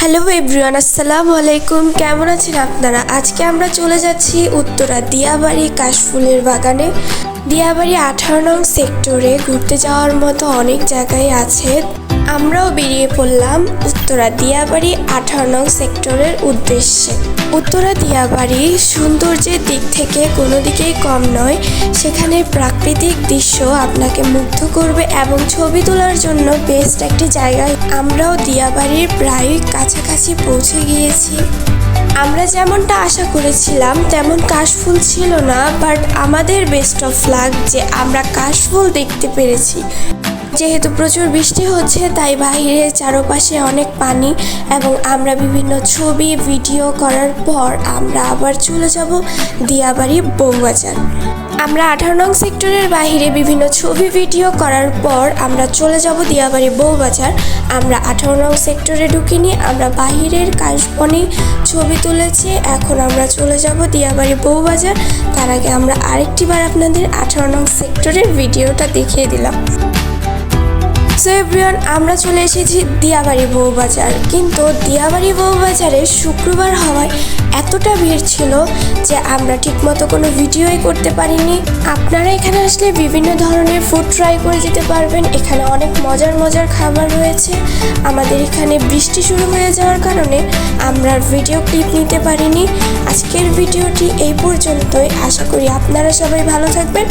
Hello everyone, আসসালামু আলাইকুম। কেমন আছেন আপনারা? আজকে আমরা চলে যাচ্ছি উত্তরা দিয়াবাড়ি কাশফুলের বাগানে। দিয়াবাড়ি আঠারো নং সেক্টরে ঘুরতে যাওয়ার মতো অনেক জায়গায় আছে। আমরাও বেরিয়ে পড়লাম উত্তরা দিয়াবাড়ি আঠারো নং সেক্টরের উদ্দেশ্যে। উত্তরা দিয়াবাড়ি সৌন্দর্যের দিক থেকে কোনো দিকেই কম নয়, সেখানে প্রাকৃতিক দৃশ্য আপনাকে মুগ্ধ করবে এবং ছবি তোলার জন্য বেস্ট একটি জায়গায়। আমরাও দিয়াবাড়ির প্রায় কাছাকাছি পৌঁছে গিয়েছি। আমরা যেমনটা আশা করেছিলাম, তেমন কাশফুল ছিল না বাট আমাদের বেস্ট অফ লাক যে আমরা কাশফুল দেখতে পেরেছি। যেহেতু প্রচুর বৃষ্টি হচ্ছে, তাই বাইরে চারপাশে অনেক পানি এবং আমরা বিভিন্ন ছবি, ভিডিও করার পর আমরা আবার চলে যাব দিয়াবাড়ি বউবাজার আমরা আঠারো নং সেক্টরের বাইরে বিভিন্ন ছবি, ভিডিও করার পর আমরা চলে যাব দিয়াবাড়ি বউবাজার আমরা আঠারো নং সেক্টরে ঢুকিনি, আমরা বাহিরের কাশবনে ছবি তুলেছি, এখন আমরা চলে যাব দিয়াবাড়ি বউবাজার তার আগে আমরা আরেকটিবার আপনাদের আঠারো নং সেক্টরের ভিডিওটা দেখিয়ে দিলাম। সো এভরিওয়ান আমরা চলে এসেছি দিয়াবাড়ি বউবাজার কিন্তু দিয়াবাড়ি বউবাজারে শুক্রবার হওয়ায় এতটা ভিড় ছিল যে আমরা ঠিকমতো কোনো ভিডিওই করতে পারিনি। আপনারা এখানে আসলে বিভিন্ন ধরনের ফুড ট্রাই করে যেতে পারবেন। এখানে অনেক মজার মজার খাবার রয়েছে। আমাদের এখানে বৃষ্টি শুরু হয়ে যাওয়ার কারণে আমরা ভিডিও ক্লিপ নিতে পারিনি। আজকের ভিডিওটি এই পর্যন্তই। আশা করি আপনারা সবাই ভালো থাকবেন।